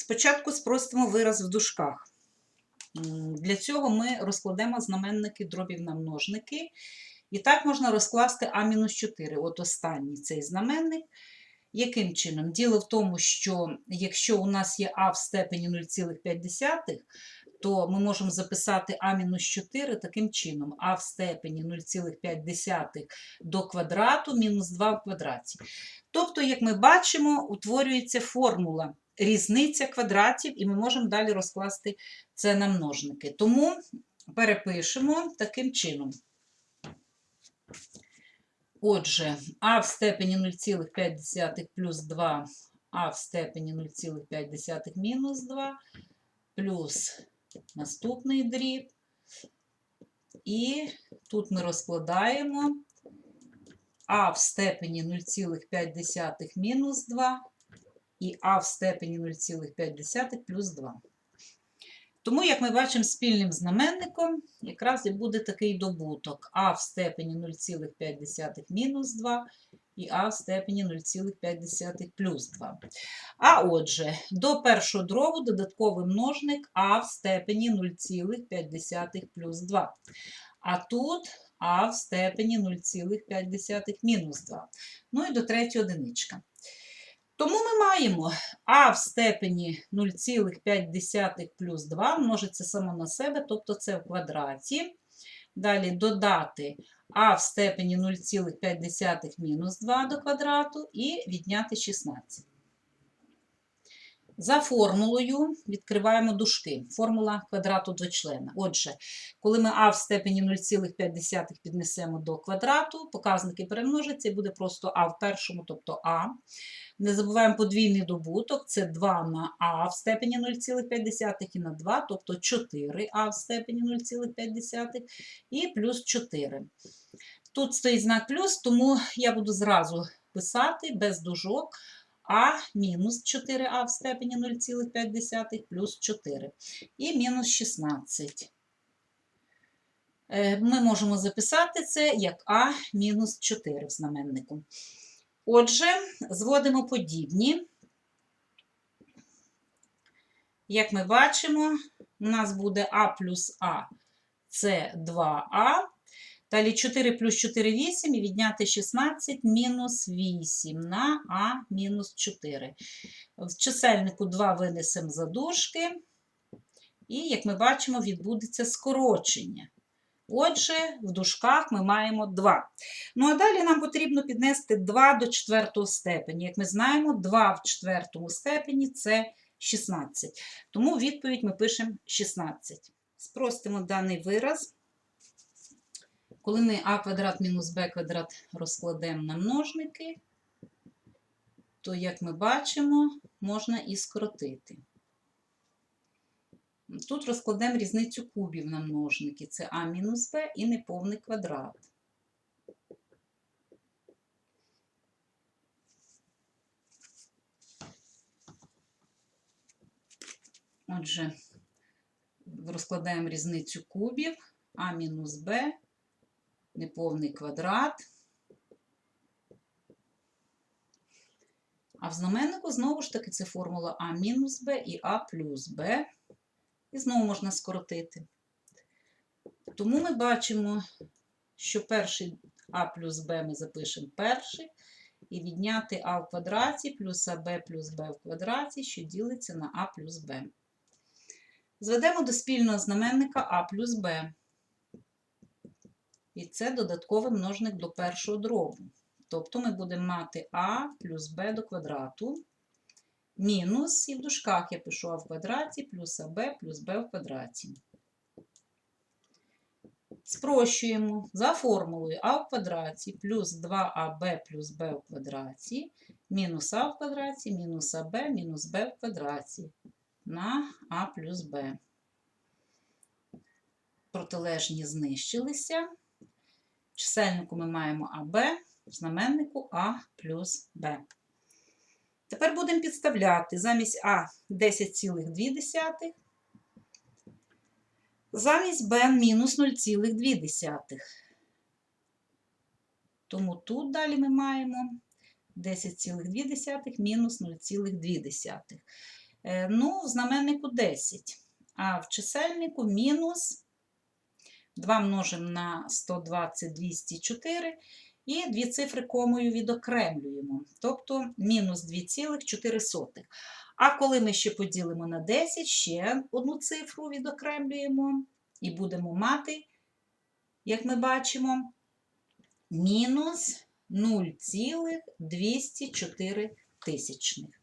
Спочатку спростимо вираз в дужках. Для цього ми розкладемо знаменники дробів на множники. І так можна розкласти А-4. От останній цей знаменник. Яким чином? Діло в тому, що якщо у нас є А в степені 0,5, то ми можемо записати А-4 таким чином. А в степені 0,5 до квадрату мінус 2 в квадраті. Тобто, як ми бачимо, утворюється формула різниця квадратів, і ми можемо далі розкласти це на множники. Тому перепишемо таким чином. Отже, а в степені 0,5 плюс 2, а в степені 0,5 мінус 2, плюс наступний дріб. І тут ми розкладаємо а в степені 0,5 мінус 2 і а в степені 0,5 плюс 2. Тому, як ми бачимо, спільним знаменником якраз і буде такий добуток а в степені 0,5 мінус 2 і а в степені 0,5 плюс 2. А отже, до першого дробу додатковий множник а в степені 0,5 плюс 2. А тут а в степені 0,5 мінус 2. Ну і до третьої одиничка. Тому ми маємо а в степені 0,5 плюс 2 множиться само на себе, тобто це в квадраті. Далі додати а в степені 0,5 мінус 2 до квадрату і відняти 16. За формулою відкриваємо дужки. Формула квадрату двочлена. Отже, коли ми а в степені 0,5 піднесемо до квадрату, показники перемножаться і буде просто а в першому, тобто а. Не забуваємо подвійний добуток, це 2 на а в степені 0,5 і на 2, тобто 4а в степені 0,5 і плюс 4. Тут стоїть знак плюс, тому я буду зразу писати без дужок а мінус 4а в степені 0,5 плюс 4 і мінус 16. Е, Ми можемо записати це як а мінус 4 в знаменнику. Отже, зводимо подібні. Як ми бачимо, у нас буде а плюс а це 2а. Далі 4 плюс 4 8 і відняти 16 мінус 8 на а мінус 4. В чисельнику 2 винесемо за дужки. І, як ми бачимо, відбудеться скорочення. Отже, в дужках ми маємо 2. Ну, а далі нам потрібно піднести 2 до 4 степені. Як ми знаємо, 2 в 4 степені це 16. Тому відповідь ми пишемо 16. Спростимо даний вираз. Коли ми а квадрат мінус b квадрат розкладемо на множники, то, як ми бачимо, можна і скоротити. Тут розкладемо різницю кубів на множники. Це а мінус b і неповний квадрат. Отже, розкладаємо різницю кубів а мінус b неповний квадрат. А в знаменнику знову ж таки це формула А мінус Б і А плюс Б. І знову можна скоротити. Тому ми бачимо, що перший А плюс Б ми запишемо перший. І відняти А в квадраті плюс АБ плюс Б в квадраті, що ділиться на А плюс Б. Зведемо до спільного знаменника А плюс Б. І це додатковий множник до першого дробу. Тобто ми будемо мати а плюс b до квадрату, мінус, і в дужках я пишу а в квадраті плюс аб плюс b в квадраті. Спрощуємо за формулою а в квадраті плюс 2аб плюс b в квадраті, мінус а в квадраті, мінус аб, мінус b в квадраті на а плюс b. Протилежні знищилися. Чисельнику ми маємо АБ, в знаменнику А плюс Б. Тепер будемо підставляти замість А 10,2, замість Б мінус 0,2. Тому тут далі ми маємо 10,2 мінус 0,2. Е, Ну, в знаменнику 10, а в чисельнику мінус 2 множимо на 120, 204, і дві цифри комою відокремлюємо, тобто мінус 2,4. А коли ми ще поділимо на 10, ще одну цифру відокремлюємо і будемо мати, як ми бачимо, мінус 0,204 тисячних.